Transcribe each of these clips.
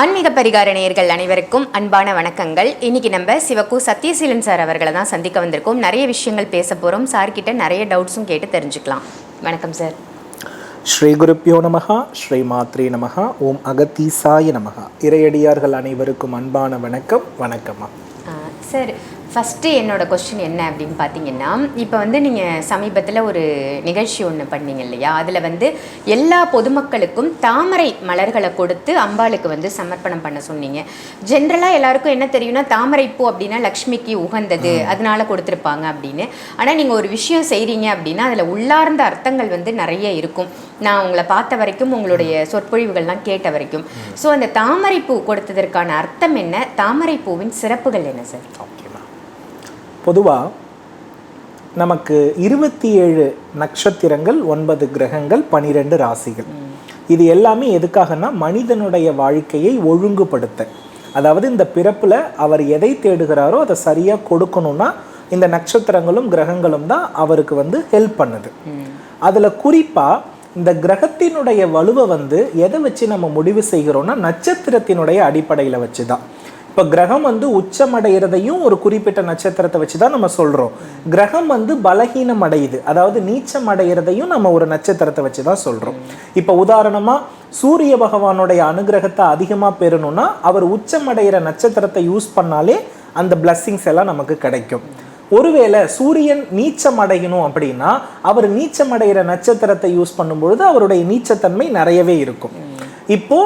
ஆன்மீக பரிகார நேயர்கள் அனைவருக்கும் அன்பான வணக்கங்கள். இன்னைக்கு நம்ம சிவகு சத்யசீலன் சார் அவர்களை தான் சந்திக்க வந்திருக்கோம். நிறைய விஷயங்கள் பேச போகிறோம் சார் கிட்ட நிறைய டவுட்ஸும் கேட்டு தெரிஞ்சுக்கலாம். வணக்கம் சார். ஸ்ரீ குருப்பியோ நமகா ஸ்ரீ மாத்ரே நமகா ஓம் அகத்தீசாய நமகா இறையடியார்கள் அனைவருக்கும் அன்பான வணக்கம் வணக்கம்மா. சார் ஃபஸ்ட்டு என்னோட கொஸ்டின் என்ன அப்படின்னு பார்த்தீங்கன்னா இப்போ வந்து நீங்கள் சமீபத்தில் ஒரு நிகழ்ச்சி ஒன்று பண்ணீங்க இல்லையா? அதில் வந்து எல்லா பொதுமக்களுக்கும் தாமரை மலர்களை கொடுத்து அம்பாளுக்கு வந்து சமர்ப்பணம் பண்ண சொன்னீங்க. ஜென்ரலாக எல்லாருக்கும் என்ன தெரியும்னா தாமரை பூ அப்படின்னா லக்ஷ்மிக்கு உகந்தது அதனால கொடுத்துருப்பாங்க அப்படின்னு. ஆனால் நீங்கள் ஒரு விஷயம் செய்கிறீங்க அப்படின்னா அதில் உள்ளார்ந்த அர்த்தங்கள் வந்து நிறைய இருக்கும். நான் உங்களை பார்த்த வரைக்கும் உங்களுடைய சொற்பொழிவுகள்லாம் கேட்ட வரைக்கும். ஸோ அந்த தாமரை பூ கொடுத்ததற்கான அர்த்தம் என்ன? தாமரை பூவின் சிறப்புகள் என்ன சார் பொதுவாக நமக்கு இருபத்தி ஏழு நட்சத்திரங்கள் ஒன்பது கிரகங்கள் பனிரெண்டு ராசிகள். இது எல்லாமே எதுக்காகனா மனிதனுடைய வாழ்க்கையை ஒழுங்குபடுத்த. அதாவது இந்த பிறப்பில் அவர் எதை தேடுகிறாரோ அதை சரியாக கொடுக்கணும்னா இந்த நட்சத்திரங்களும் கிரகங்களும் தான் அவருக்கு வந்து ஹெல்ப் பண்ணுது. அதில் குறிப்பாக இந்த கிரகத்தினுடைய வலுவை வந்து எதை வச்சு நம்ம முடிவு செய்கிறோம்னா நட்சத்திரத்தினுடைய அடிப்படையில் வச்சு தான் இப்போ கிரகம் வந்து உச்சமடைகிறதையும் ஒரு குறிப்பிட்ட நட்சத்திரத்தை வச்சு தான் நம்ம சொல்கிறோம் கிரகம் வந்து பலகீனம் அடையுது அதாவது நீச்சம் அடைகிறதையும் நம்ம ஒரு நட்சத்திரத்தை வச்சு தான் சொல்கிறோம் இப்போ உதாரணமாக சூரிய பகவானுடைய அனுகிரகத்தை அதிகமாக பெறணும்னா அவர் உச்சமடைகிற நட்சத்திரத்தை யூஸ் பண்ணாலே அந்த பிளஸ்ஸிங்ஸ் எல்லாம் நமக்கு கிடைக்கும். ஒருவேளை சூரியன் நீச்சம் அடையணும் அப்படின்னா அவர் நீச்சம் அடைகிற நட்சத்திரத்தை யூஸ் பண்ணும்பொழுது அவருடைய நீச்சத்தன்மை நிறையவே இருக்கும். இப்போ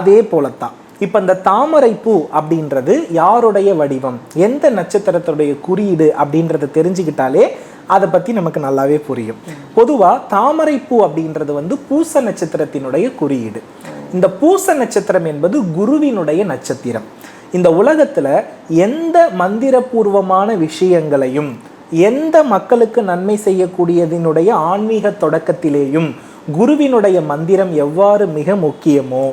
அதே போலத்தான். இப்போ இந்த தாமரை பூ அப்படின்றது யாருடைய வடிவம்? எந்த நட்சத்திரத்துடைய குறியீடு அப்படின்றத தெரிஞ்சுக்கிட்டாலே அதை பற்றி நமக்கு நல்லாவே புரியும். பொதுவாக தாமரை பூ அப்படின்றது வந்து பூச நட்சத்திரத்தினுடைய குறியீடு. இந்த பூச நட்சத்திரம் என்பது குருவினுடைய நட்சத்திரம். இந்த உலகத்தில் எந்த மந்திரபூர்வமான விஷயங்களையும் எந்த மக்களுக்கு நன்மை செய்யக்கூடியதினுடைய ஆன்மீக தொடக்கத்திலேயும் குருவினுடைய மந்திரம் எவ்வாறு மிக முக்கியமோ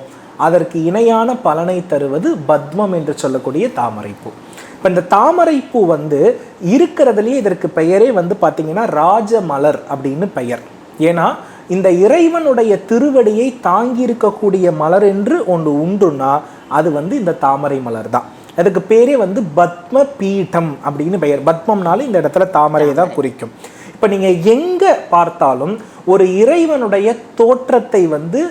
அதற்கு இணையான பலனை தருவது பத்மம் என்று சொல்லக்கூடிய தாமரைப்பூ. இப்போ இந்த தாமரைப்பூ வந்து இருக்கிறதுலயே இதற்கு பெயரே வந்து பார்த்தீங்கன்னா ராஜமலர் அப்படின்னு பெயர். ஏன்னா இந்த இறைவனுடைய திருவடியை தாங்கி இருக்கக்கூடிய மலர் என்று ஒன்று உண்டுன்னா அது வந்து இந்த தாமரை மலர் தான். அதுக்கு பேரே வந்து பத்ம பீடம் அப்படின்னு பெயர். பத்மம்னாலும் இந்த இடத்துல தாமரையை தான் குறிக்கும். இப்போ நீங்கள் எங்கே பார்த்தாலும் ஒரு இறைவனுடைய தோற்றத்தை வந்து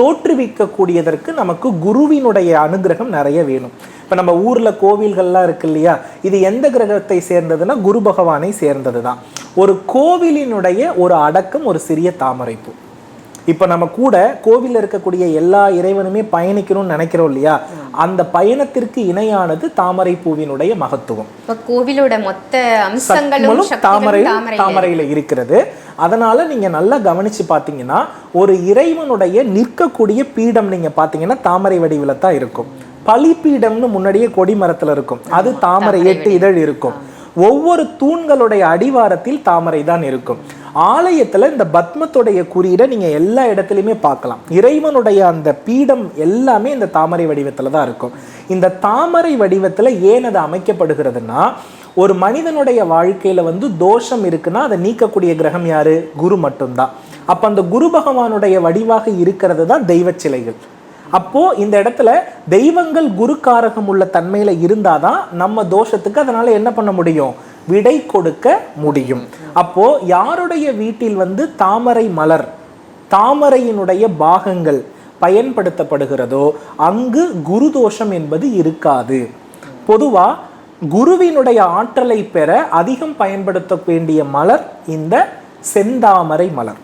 தோற்றுவிக்கக்கூடியதற்கு நமக்கு குருவினுடைய அனுகிரகம் நிறைய வேணும். இப்போ நம்ம ஊரில் கோவில்கள்லாம் இருக்கு இல்லையா? இது எந்த கிரகத்தை சேர்ந்ததுன்னா குரு பகவானை சேர்ந்தது தான் ஒரு கோவிலினுடைய ஒரு அடக்கம் ஒரு சிறிய தாமரைப்பூ. இப்போ நம்ம கூட கோவிலில் இருக்கக்கூடிய எல்லா இறைவனுமே பயணிக்கணும்னு நினைக்கிறோம் இல்லையா? அந்த பயணத்திற்கு இணையானது தாமரை பூவினுடைய மகத்துவம். கோவிலோட மொத்த அம்சங்களும் சக்திகளும் தாமரை சக்திகளும் தாமரை தாமரையில இருக்கிறது. அதனால நீங்க நல்லா கவனிச்சு பார்த்தீங்கன்னா ஒரு இறைவனுடைய நிற்கக்கூடிய பீடம் நீங்க பார்த்தீங்கன்னா தாமரை வடிவில தான் இருக்கும் பலிப்பீடம்னு முன்னாடியே கொடி மரத்துல இருக்கும். அது தாமரை எட்டு இதழ் இருக்கும். ஒவ்வொரு தூண்களுடைய அடிவாரத்தில் தாமரை தான் இருக்கும். ஆலயத்தில் இந்த பத்மத்துடைய குறியீடை நீங்கள் எல்லா இடத்துலையுமே பார்க்கலாம். இறைவனுடைய அந்த பீடம் எல்லாமே இந்த தாமரை வடிவத்தில் தான் இருக்கும். இந்த தாமரை வடிவத்தில் ஏன் அது அமைக்கப்படுகிறதுனா ஒரு மனிதனுடைய வாழ்க்கையில் வந்து தோஷம் இருக்குன்னா அதை நீக்கக்கூடிய கிரகம் யாரு? குரு மட்டும்தான். அப்போ அந்த குரு பகவானுடைய வடிவாக இருக்கிறது தான் தெய்வ சிலைகள் அப்போ இந்த இடத்துல தெய்வங்கள் குருக்காரகம் உள்ள தன்மையில இருந்தாதான் நம்ம தோஷத்துக்கு அதனால என்ன பண்ண முடியும்? விடை கொடுக்க முடியும். அப்போ யாருடைய வீட்டில் வந்து தாமரை மலர் தாமரையினுடைய பாகங்கள் பயன்படுத்தப்படுகிறதோ அங்கு குரு தோஷம் என்பது இருக்காது. பொதுவா குருவினுடைய ஆற்றலை பெற அதிகம் படுத்த வேண்டிய மலர் இந்த செந்தாமரை மலர்.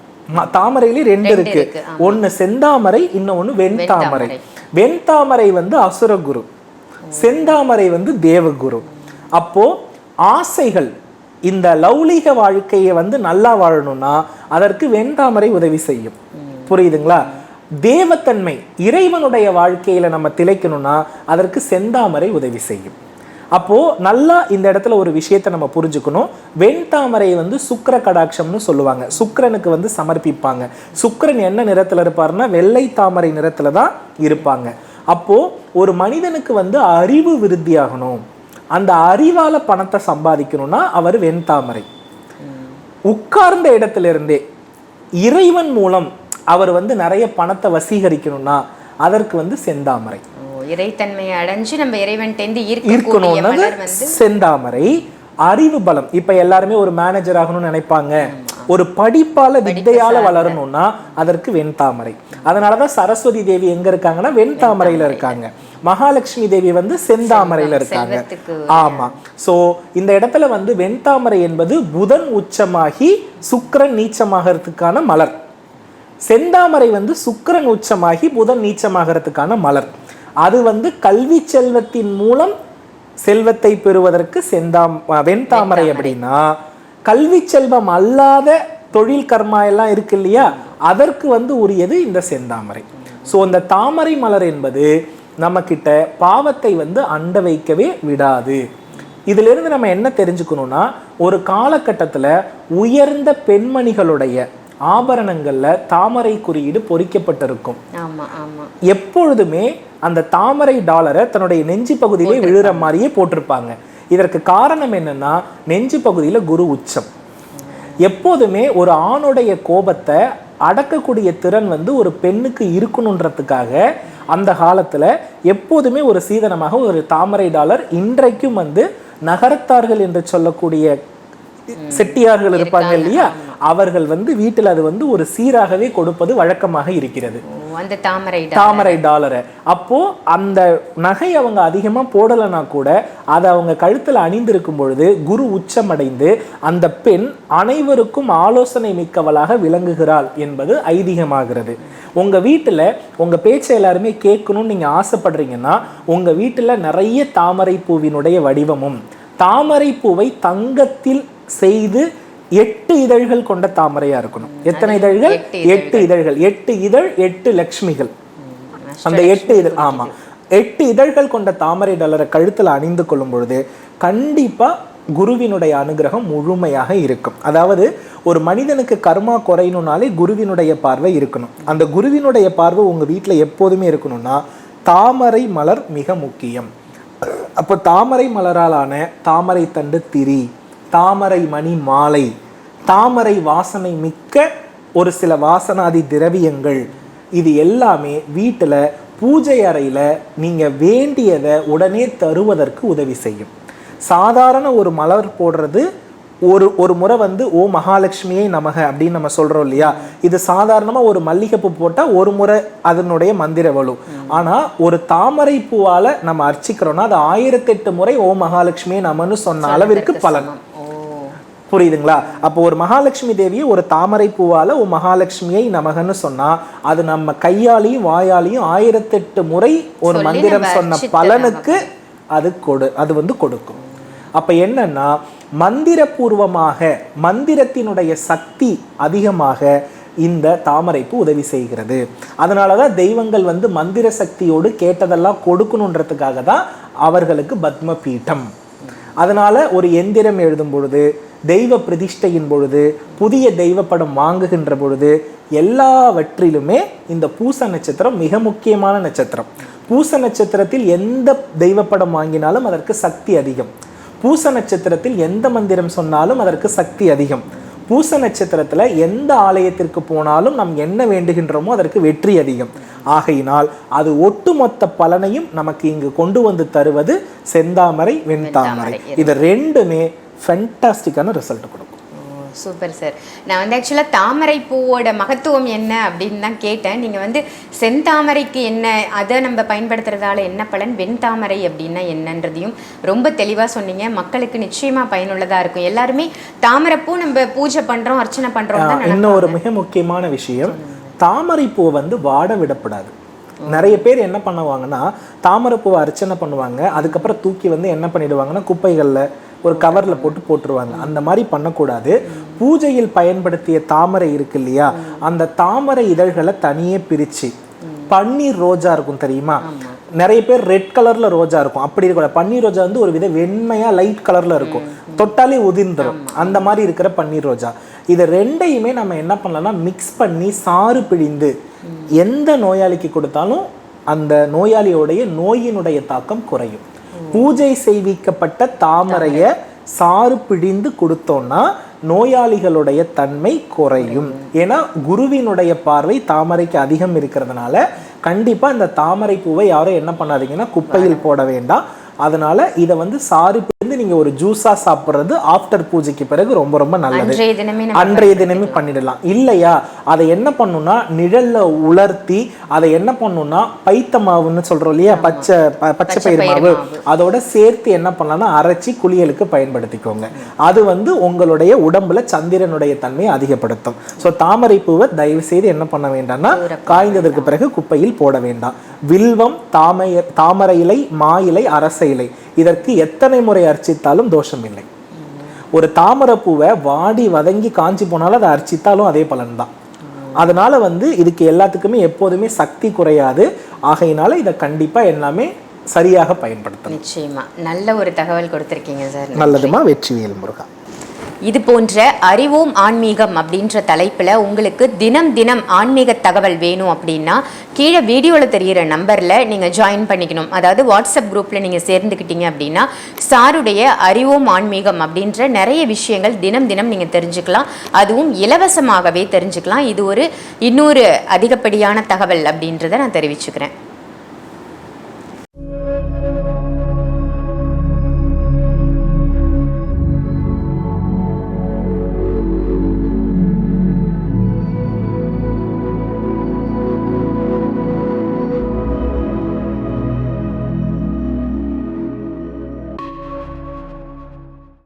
தாமரையிலே ரெண்டு இருக்கு. இருக்கு, ஒன்னு செந்தாமரை இன்னொன்னு வெண்தாமரை. வெண்தாமரை வந்து அசுரகுரு செந்தாமரை வந்து தேவகுரு. அப்போ ஆசைகள் இந்த லௌலீக வாழ்க்கையை வந்து நல்லா வாழணும்னா அதற்கு வெண்தாமரை உதவி செய்யும். புரியுதுங்களா? தேவத்தன்மை இறைவனுடைய வாழ்க்கையில நம்ம திளைக்கணும்னா அதற்கு செந்தாமரை உதவி செய்யும். அப்போ நல்லா இந்த இடத்துல ஒரு விஷயத்தை நம்ம புரிஞ்சுக்கணும். வெண்தாமரை வந்து சுக்கிர கடாட்சம்னு சொல்லுவாங்க. சுக்கிரனுக்கு வந்து சமர்ப்பிப்பாங்க. சுக்கிரன் என்ன நிறத்துல இருப்பாருன்னா வெள்ளை தாமரை நிறத்துல தான் இருப்பாங்க. அப்போ ஒரு மனிதனுக்கு வந்து அறிவு விருத்தியாகணும். அந்த அறிவால பணத்தை சம்பாதிக்கணும்னா அவர் வெண்தாமரை. உட்கார்ந்த இடத்துல இருந்தே இறைவன் மூலம் அவர் வந்து நிறைய பணத்தை வசீகரிக்கணும்னா அதற்கு வந்து செந்தாமரை. இறைத்தன்மையை அடைஞ்சு நம்ம இறைவன்ட்டேந்து வந்து செந்தாமரை அறிவு பலம். இப்ப எல்லாருமே ஒரு மேனேஜர் ஆகணும்னு நினைப்பாங்க. ஒரு படிப்பால வித்தையால வளரணும்னா அதற்கு வெண்தாமரை. அதனாலதான் சரஸ்வதி தேவி எங்க இருக்காங்கன்னா வெண்தாமரையில இருக்காங்க. மகாலட்சுமி தேவி வந்து செந்தாமரையில இருக்காங்க. செல்வத்துக்கு ஆமா. சோ இந்த இடத்துல வந்து வெண்தாமரை என்பது புதன் உச்சமாகி சுக்கிரன் நீச்சமாகறதுக்கான மலர். செந்தாமரை வந்து சுக்கிரன் உச்சமாகி புதன் நீச்சமாகறதுக்கான மலர். அது வந்து கல்வி செல்வத்தின் மூலம் செல்வத்தை பெறுவதற்கு செந்தாம் வெண்தாமரை அப்படின்னா கல்வி செல்வம் அல்லாத தொழில் கர்மா எல்லாம் இருக்கு இல்லையா? அதற்கு வந்து உரியது இந்த செந்தாமரை. ஸோ இந்த தாமரை மலர் என்பது நம்மக்கிட்ட பாவத்தை வந்து அண்ட வைக்கவே விடாது. இதிலிருந்து நம்ம என்ன தெரிஞ்சுக்கணும்னா ஒரு காலகட்டத்தில் உயர்ந்த பெண்மணிகளுடைய ஆபரணங்கள்ல தாமரை குறியீடு பொறிக்கப்பட்டிருக்கும். எப்பொழுதுமே அந்த தாமரை டாலரை தன்னுடைய நெஞ்சு பகுதியிலே விழுற மாதிரியே போட்டிருப்பாங்க. இதற்கு காரணம் என்னன்னா நெஞ்சு பகுதியில குரு உச்சம். எப்போதுமே ஒரு ஆணுடைய கோபத்தை அடக்கக்கூடிய திறன் வந்து ஒரு பெண்ணுக்கு இருக்கணுன்றதுக்காக அந்த காலத்தில் எப்போதுமே ஒரு சீதனமாக ஒரு தாமரை டாலர் இன்றைக்கும் வந்து நகரத்தார்கள் என்று சொல்லக்கூடிய செட்டியார்கள் இருப்பாங்க இல்லையா? அவர்கள் வந்து வீட்டில் அது வந்து ஒரு சீராகவே கொடுப்பது வழக்கமாக இருக்கிறது. அந்த தாமரை. தாமரை டாலரை. அப்போ அந்த நகை அவங்க அதிகமா போடலைன்னா கூட அதை அவங்க கழுத்துல அணிந்திருக்கும் பொழுது குரு உச்சமடைந்து அந்த பெண் அனைவருக்கும் ஆலோசனை மிக்கவளாக விளங்குகிறாள் என்பது ஐதீகமாகிறது. உங்க வீட்டுல உங்க பேச்சை எல்லாருமே கேட்கணும்னு நீங்க ஆசைப்படுறீங்கன்னா உங்க வீட்டுல நிறைய தாமரை பூவினுடைய வடிவமும். தாமரை பூவை தங்கத்தில் செய்து எட்டு இதழ்கள் கொண்ட தாமரையா இருக்கணும். எத்தனை இதழ்கள்? எட்டு இதழ்கள். எட்டு இதழ் எட்டு லக்ஷ்மிகள். அந்த எட்டு இதழ் ஆமா. எட்டு இதழ்கள் கொண்ட தாமரை டலரை கழுத்துல அணிந்து கொள்ளும் பொழுது கண்டிப்பா குருவினுடைய அனுகிரகம் முழுமையாக இருக்கும். அதாவது ஒரு மனிதனுக்கு கர்மா குறையணும்னாலே குருவினுடைய பார்வை இருக்கணும். அந்த குருவினுடைய பார்வை உங்க வீட்ல எப்போதுமே இருக்கணும்னா தாமரை மலர் மிக முக்கியம். அப்போ தாமரை மலராலான தாமரை தண்டு திரி தாமரை மணி மாலை. தாமரை வாசனை மிக்க ஒரு சில வாசனாதி திரவியங்கள். இது எல்லாமே வீட்டில் பூஜை அறையில் நீங்கள் வேண்டியதை உடனே தருவதற்கு உதவி செய்யும். சாதாரண ஒரு மலர் போடுறது ஒரு ஒரு முறை வந்து ஓ மகாலட்சுமியை நமக அப்படின்னு நம்ம சொல்றோம் இல்லையா? இது சாதாரணமா ஒரு மல்லிகைப்பூ போட்டா ஒரு முறை அதனுடைய மந்திர வலு ஆனா ஒரு தாமரை பூவால நம்ம அர்ச்சிக்கிறோம்னா அது ஆயிரத்தெட்டு முறை ஓ மகாலட்சுமியை நமன்னு சொன்ன அளவிற்கு பலன். புரியுதுங்களா? அப்போ ஒரு மகாலட்சுமி தேவியை ஒரு தாமரை பூவால ஓ மகாலட்சுமியை நமகன்னு சொன்னா அது நம்ம கையாலையும் வாயாலையும் ஆயிரத்தெட்டு முறை ஒரு மந்திரம் சொன்ன பலனுக்கு அது கொடு அது வந்து கொடுக்கும். அப்ப என்னன்னா மந்திரபூர்வமாக மந்திரத்தினுடைய சக்தி அதிகமாக இந்த தாமரைப்பு உதவி செய்கிறது. அதனால தான் தெய்வங்கள் வந்து மந்திர சக்தியோடு கேட்டதெல்லாம் கொடுக்கணுன்றதுக்காக தான் அவர்களுக்கு பத்ம பீட்டம் அதனால் ஒரு எந்திரம் எழுதும் பொழுது தெய்வ பிரதிஷ்டையின் பொழுது புதிய தெய்வ படம் வாங்குகின்ற பொழுது எல்லாவற்றிலுமே இந்த பூச நட்சத்திரம் மிக முக்கியமான நட்சத்திரம். பூச நட்சத்திரத்தில் எந்த தெய்வ படம் வாங்கினாலும் அதற்கு சக்தி அதிகம். பூச நட்சத்திரத்தில் எந்த மந்திரம் சொன்னாலும் அதற்கு சக்தி அதிகம். பூச நட்சத்திரத்துல எந்த ஆலயத்திற்கு போனாலும் நாம் என்ன வேண்டுகின்றோமோ அதற்கு வெற்றி அதிகம். ஆகையினால் அது ஒட்டுமொத்த பலனையும் நமக்கு இங்கு கொண்டு வந்து தருவது செந்தாமரை வெண்தாமரை. இது ரெண்டுமே ஃபென்டாஸ்டிக்கான ரிசல்ட் கொடுக்கும். சூப்பர் சார் நான் வந்து ஆக்சுவலாக தாமரை பூவோட மகத்துவம் என்ன அப்படின்னு தான் கேட்டேன். நீங்கள் வந்து செந்தாமரைக்கு என்ன அதை நம்ம பயன்படுத்துறதால என்ன பலன் வெண்தாமரை அப்படின்னா என்னன்றதையும் ரொம்ப தெளிவாக சொன்னீங்க. மக்களுக்கு நிச்சயமாக பயனுள்ளதாக இருக்கும். எல்லாருமே தாமரைப்பூ நம்ம பூஜை பண்ணுறோம் அர்ச்சனை பண்ணுறோம் இன்னும் ஒரு மிக முக்கியமான விஷயம் தாமரை பூவை வந்து வாட விடப்படாது. நிறைய பேர் என்ன பண்ணுவாங்கன்னா தாமரை பூவை அர்ச்சனை பண்ணுவாங்க. அதுக்கப்புறம் தூக்கி வந்து என்ன பண்ணிடுவாங்கன்னா குப்பைகள்ல ஒரு கவர்ல போட்டு போட்டுருவாங்க. அந்த மாதிரி பண்ணக்கூடாது. பூஜையில் பயன்படுத்திய தாமரை இருக்கு இல்லையா? அந்த தாமரை இதழ்களை தனியே பிரிச்சு பன்னீர் ரோஜா இருக்கும் தெரியுமா? நிறைய பேர் ரெட் கலர்ல ரோஜா இருக்கும். அப்படி இருக்க பன்னீர் ரோஜா வந்து ஒரு வித வெண்மையா லைட் கலர்ல இருக்கும். தொட்டாலே உதிர்ந்துரும். அந்த மாதிரி இருக்கிற பன்னீர் ரோஜா. இது ரெண்டையுமே நம்ம என்ன பண்ணலாம்னா மிக்ஸ் பண்ணி சாறு பிழிந்து எந்த நோயாளிக்கு கொடுத்தாலும் அந்த நோயாளியோடைய நோயினுடைய தாக்கம் குறையும். பூஜை செய்விக்கப்பட்ட தாமரைய சாறு பிழிந்து கொடுத்தோம்னா நோயாளிகளுடைய தன்மை குறையும். ஏன்னா குருவினுடைய பார்வை தாமரைக்கு அதிகம் இருக்கிறதுனால கண்டிப்பா இந்த தாமரை பூவை யாரும் என்ன பண்ணாதீங்கன்னா குப்பையில் போட வேண்டாம். அதனால இதை வந்து சாறு பிழிந்து நீங்க ஒரு ஜூஸா சாப்பிடுறது ஆஃப்டர் பூஜைக்கு பிறகு ரொம்ப ரொம்ப நல்லது. அன்றைய தினமே பண்ணிடலாம். இல்லையா? அதை என்ன பண்ணுன்னா நிழல்ல உலர்த்தி அதை என்ன பண்ணுன்னா பைத்த மாவுன்னு சொல்றோம் இல்லையா? பச்சை பச்சை பயிர் மாவு. அதோட சேர்த்து என்ன பண்ணலாம்னா அரைச்சி குளியலுக்கு பயன்படுத்திக்கோங்க. அது வந்து உங்களுடைய உடம்புல சந்திரனுடைய தன்மையை அதிகப்படுத்தும். ஸோ தாமரை பூவை தயவு செய்து என்ன பண்ண வேண்டாம்னா காய்ந்ததற்கு பிறகு குப்பையில் போட வேண்டாம். வில்வம் தாமை தாமரை இலை மா இலை அரச இலை. இதற்கு எத்தனை முறை அர்ச்சித்தாலும் தோஷம் இல்லை. ஒரு தாமரை பூவை வாடி வதங்கி காஞ்சி போனாலும் அதை அர்ச்சித்தாலும் அதே பலன்தான். அதனால வந்து இதுக்கு எல்லாத்துக்குமே எப்போதுமே சக்தி குறையாது. ஆகையினால இதை கண்டிப்பா எல்லாமே சரியாக பயன்படுத்தணும். நிச்சயமா. நல்ல ஒரு தகவல் கொடுத்துருக்கீங்க சார். நல்லதுமா? வெற்றிவேல் முருகா. இது போன்ற அறிவோம் ஆன்மீகம் அப்படின்ற தலைப்பில் உங்களுக்கு தினம் தினம் ஆன்மீக தகவல் வேணும் அப்படின்னா கீழே வீடியோவில் தெரிகிற நம்பரில் நீங்கள் ஜாயின் பண்ணிக்கணும். அதாவது வாட்ஸ்அப் குரூப்பில் நீங்கள் சேர்ந்துக்கிட்டீங்க அப்படின்னா சாருடைய அறிவோம் ஆன்மீகம் அப்படின்ற நிறைய விஷயங்கள் தினம் தினம் நீங்கள் தெரிஞ்சுக்கலாம். அதுவும் இலவசமாகவே தெரிஞ்சுக்கலாம். இது ஒரு இன்னொரு அதிகப்படியான தகவல் அப்படின்றத நான் தெரிவிச்சுக்கிறேன்.